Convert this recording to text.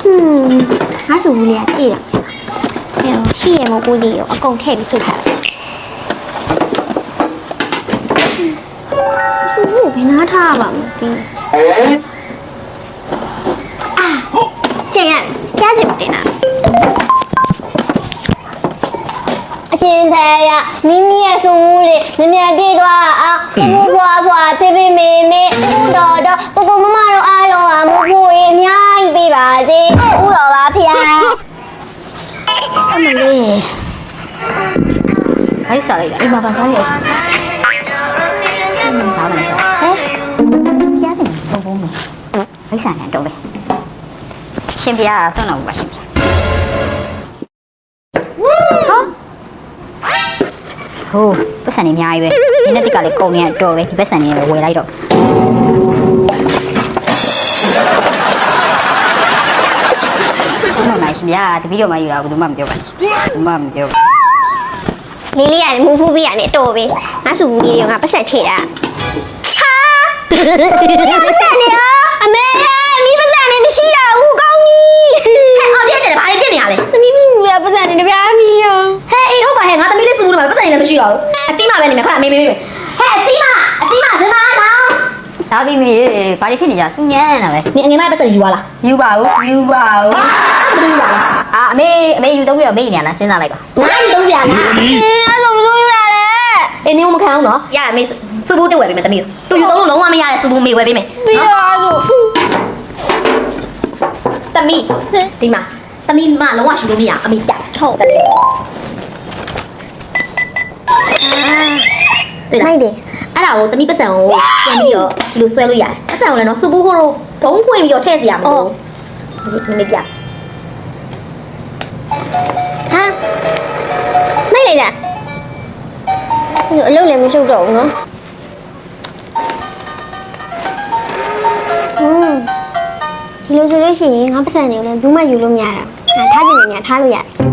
ဟွန်းငါစုဘူးလေးကပြည့်တော့မယ်အဲရှိရမဟုတ်ဘူးလေးကိုအကုန်ထည့်ပြီးစုထားတယ်စုဘူးဘယ်နာထားပါမသိအာကျန်ရကြားစီတင်တာအရှင်ဖေရမိမိရဲ့စုဦးလေးမြင်မြန်ပြေးသွားအောင်ဖူဖူဖွာဖွာဖေဖေမေမေ စေဦးတော်ပါဖေရအမလေးခိုင်းစားလိုက်အိမ်မှာပါခိုင်းရအောင်ဘာမှမစားဟဲ့ကြားတယ်ဘုံဘုံမခိုင်းစားနေတော့ပဲရှင်ပြားဆွမ်းတော့ပါရှင်ပြားဟိုပတ်စံနေအများကြီးပဲဒီနေ့တက်ကလည်းကုန်နေတော့ပဲဒီပတ်စံနေလည်းဝယ်လိုက်တော့ ရှင်ဗျာတပီတော့မှယူတာဘယ်သူမှမပြောပါနဲ့ရှင်ဗျာဘယ်သူမှမပြောပါလေးလေးရတယ်မူဖူးပြရတယ်တော်ပဲငါစုဦးလေးတွေကငါပတ်ဆက်ထည့်တာချာပတ်ဆက်နေရောအမေမိပတ်ဆက်နေမရှိတော့ဘူးကောင်းပြီဟဲ့အော်ပြည့်တယ်ဘာလေးဖြစ်နေရလဲသမီးမိမူရပတ်ဆက်နေတပြားမီရောဟဲ့အေးဟုတ်ပါဟဲ့ငါသမီးလေးစုဘူးတော့ပတ်စံနေလည်းမရှိတော့ဘူးအကြီးမပဲနေမယ်ခဏမေးမေးမေးဟဲ့အကြီးမအကြီးမစမ်းမလားဒါပြီးမေဘာတွေဖြစ်နေကြစူညံ့နေတာပဲနေအငယ်မပတ်စံယူသွားလားယူပါဦးယူပါဦးဘယ်လိုယူလာလဲ အာအမေအမေယူတော့ပြီးတော့မေ့နေရလားစဉ်းစားလိုက်ပါငါယူသုံးစရာလားအဲအဲ့လိုမလို့ယူလာလေအေးနေမခံအောင်နော်ရရမေးစုဘူးတက်ဝယ်ပေးမယ်သမီးကိုသူယူသုံးလို့လုံးဝမရတဲ့စုဘူးမေးဝယ်ပေးမယ်ပြီးတော့ဆိုသမီးဒီမှာသမီးမလုံးဝယူလို့မရအမေပြထုတ်တယ်တွေ့လားလိုက်တယ်အဲ့ဒါကိုသမီးပတ်စံကိုပြန်ပြီးတော့ဒီလိုဆွဲလို့ရတယ်ပတ်စံကိုလည်းနော်စုဘူးဟိုတော့ဘုံခွင့်ပြီးတော့ထည့်စရာမလိုဘူးဒီနေ့ပြ ဒီအလုပ်လည်းမရှုပ်တော့ဘူးနော်ဟွန်းဒီလိုဆိုလို့ရှိရင်ငါပတ်စံတွေကိုလည်းဘူးမှယူလို့မရတာငါထားချင်နေညာထားလို့ရတယ်